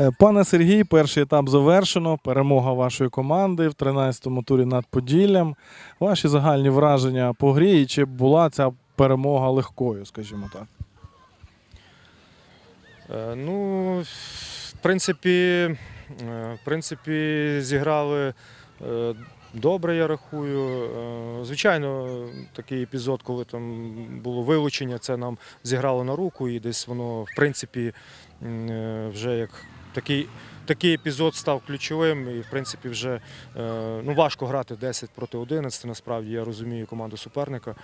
Е, Пане Сергій, перший етап завершено. Перемога вашої команди в 13-му турі над Поділлям. Ваші загальні враження по грі і чи була ця перемога легкою, скажімо так? Е, Ну, в принципі, е, в принципі, зіграли добре, я рахую. Звичайно, такий епізод, коли там було вилучення, це нам зіграло на руку, і десь воно, в принципі, вже як такий. Такий епізод став ключовим, і в принципі вже е, ну, важко грати 10 проти 11. Насправді я розумію команду суперника.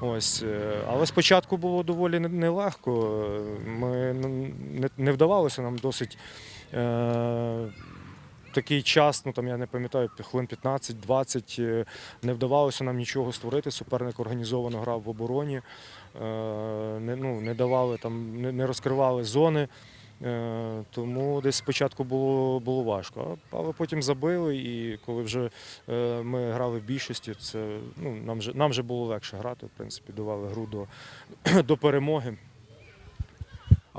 Ось, е, але спочатку було доволі нелегко. Ми ну, не, не вдавалося нам досить е, такий час, ну там я не пам'ятаю, хвилин 15-20, е, не вдавалося нам нічого створити. Суперник організовано грав в обороні, не, ну, не давали там, не розкривали зони. Е, Тому десь спочатку було, було важко, але потім забили, і коли вже е, ми грали в більшості, це ну, нам, вже нам вже було легше грати, в принципі, давали гру до, до перемоги.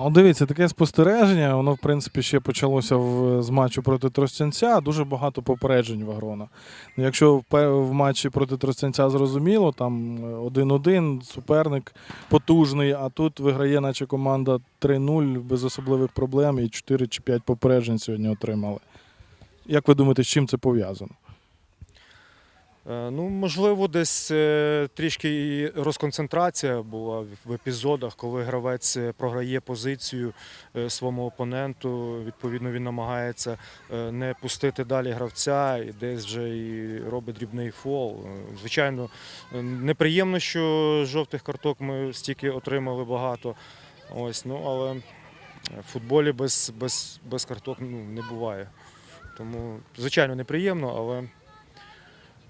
А дивіться, таке спостереження, воно, в принципі, ще почалося в, з матчу проти Тростянця. Дуже багато попереджень в Агрона. Ну, Якщо в, матчі проти Тростянця зрозуміло, там е, 1-1, суперник потужний, а тут виграє, наче команда 3-0 без особливих проблем, і 4 чи 5 попереджень сьогодні отримали. Як ви думаєте, з чим це пов'язано? Е, Ну, можливо, десь е, трішки і розконцентрація була в- епізодах, коли гравець е, програє позицію своєму опоненту. Відповідно, він намагається не пустити далі гравця і десь вже і робить дрібний фол. Звичайно, неприємно, що жовтих карток ми стільки отримали багато. Ось, ну, але в футболі без, без, без карток ну, не буває. Тому, звичайно, неприємно, але.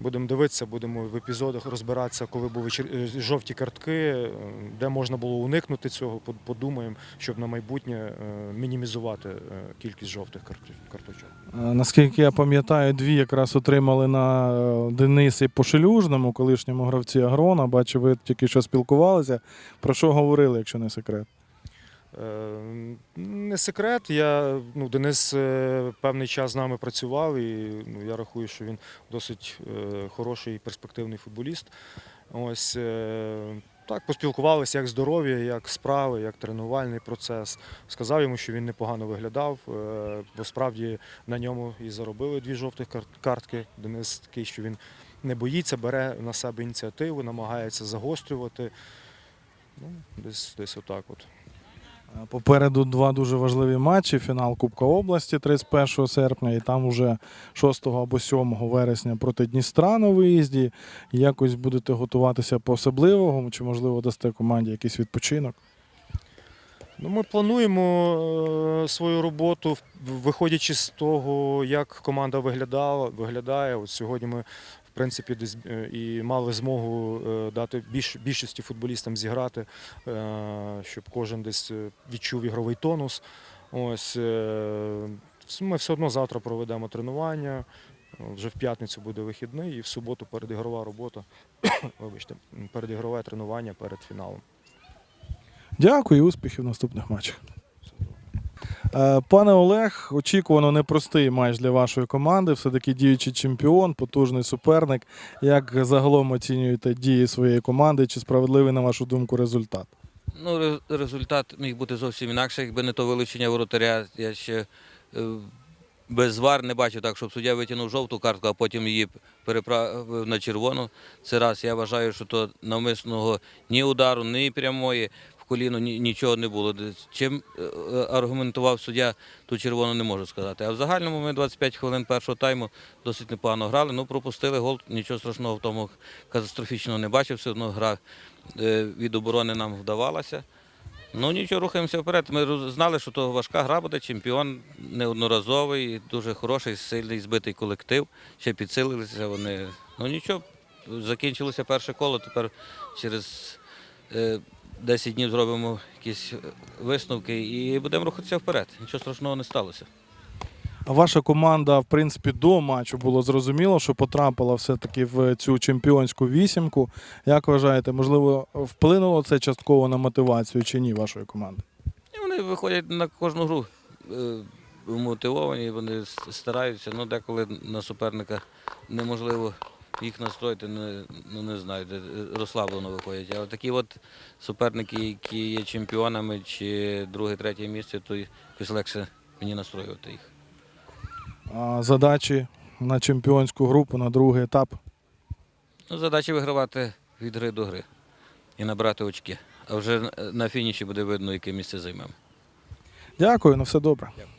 Будемо дивитися, будемо в епізодах розбиратися, коли були е, жовті картки, е, де можна було уникнути цього. Под- Подумаємо, щоб на майбутнє е, мінімізувати кількість жовтих карт- карточок. Наскільки я пам'ятаю, дві якраз отримали на Денисі Пошелюжному, колишньому гравці Агрона. Бачу, ви тільки що спілкувалися. Про що говорили, якщо не секрет? Е, Не секрет. Я, ну, Денис е, певний час з нами працював, і ну, я рахую, що він досить е, хороший і перспективний футболіст. Ось так, поспілкувалися, як здоров'я, як справи, як тренувальний процес. Сказав йому, що він непогано виглядав, бо справді на ньому і заробили дві жовтих картки. Денис такий, що він не боїться, бере на себе ініціативу, намагається загострювати. Ну, десь, десь отак от. Попереду два дуже важливі матчі: фінал Кубка області 31 серпня, і там уже 6 або 7 вересня проти Дністра на виїзді. Якось будете готуватися по особливому, чи можливо дасте команді якийсь відпочинок? Ну, ми плануємо е, свою роботу, виходячи з того, як команда виглядала, виглядає. От сьогодні ми, в принципі, десь е, і мали змогу е, дати більш, більшості футболістам зіграти, е, щоб кожен десь відчув ігровий тонус. Ось, ми все одно завтра проведемо тренування. Вже в п'ятницю буде вихідний, і в суботу передігрова робота. Вибачте, передігрове тренування перед фіналом. Дякую і успіхів в наступних матчах. Е, Пане Олег, очікувано непростий матч для вашої команди. Все-таки діючий чемпіон, потужний суперник. Як загалом оцінюєте дії своєї команди? Чи справедливий, на вашу думку, результат? Ну, результат міг бути зовсім інакше, якби не то вилучення воротаря. Я ще е, без вар не бачив так, щоб суддя витягнув жовту картку, а потім її переправив на червону. Це раз. Я вважаю, що то навмисного ні удару, ні прямої коліно нічого не було. Чим е, е, аргументував суддя, ту червону не можу сказати. А в загальному ми 25 хвилин першого тайму досить непогано грали. Ну, пропустили гол, нічого страшного в тому катастрофічного не бачив. Все одно гра е, від оборони нам вдавалася. Ну нічого, рухаємося вперед. Ми знали, що то важка гра буде, чемпіон неодноразовий, дуже хороший, сильний, збитий колектив. Ще підсилилися вони. Ну нічого, закінчилося перше коло. Тепер через 10 днів зробимо якісь е, висновки і будемо рухатися вперед. Нічого страшного не сталося. А ваша команда, в принципі, до матчу було зрозуміло, що потрапила все-таки в цю чемпіонську вісімку. Як вважаєте, можливо, вплинуло це частково на мотивацію чи ні вашої команди? І вони виходять на кожну гру. е, мотивовані, вони стараються. Ну, деколи на суперника неможливо їх настроїти, не, ну не знаю, де розслаблено виходять. Але такі от суперники, які є чемпіонами чи друге, третє місце, то якось легше мені настроювати їх. А задачі на чемпіонську групу, на другий етап. Ну, задача вигравати від гри до гри і набрати очки. А вже на- на фініші буде видно, яке місце займемо. Дякую, на все добре. Дякую.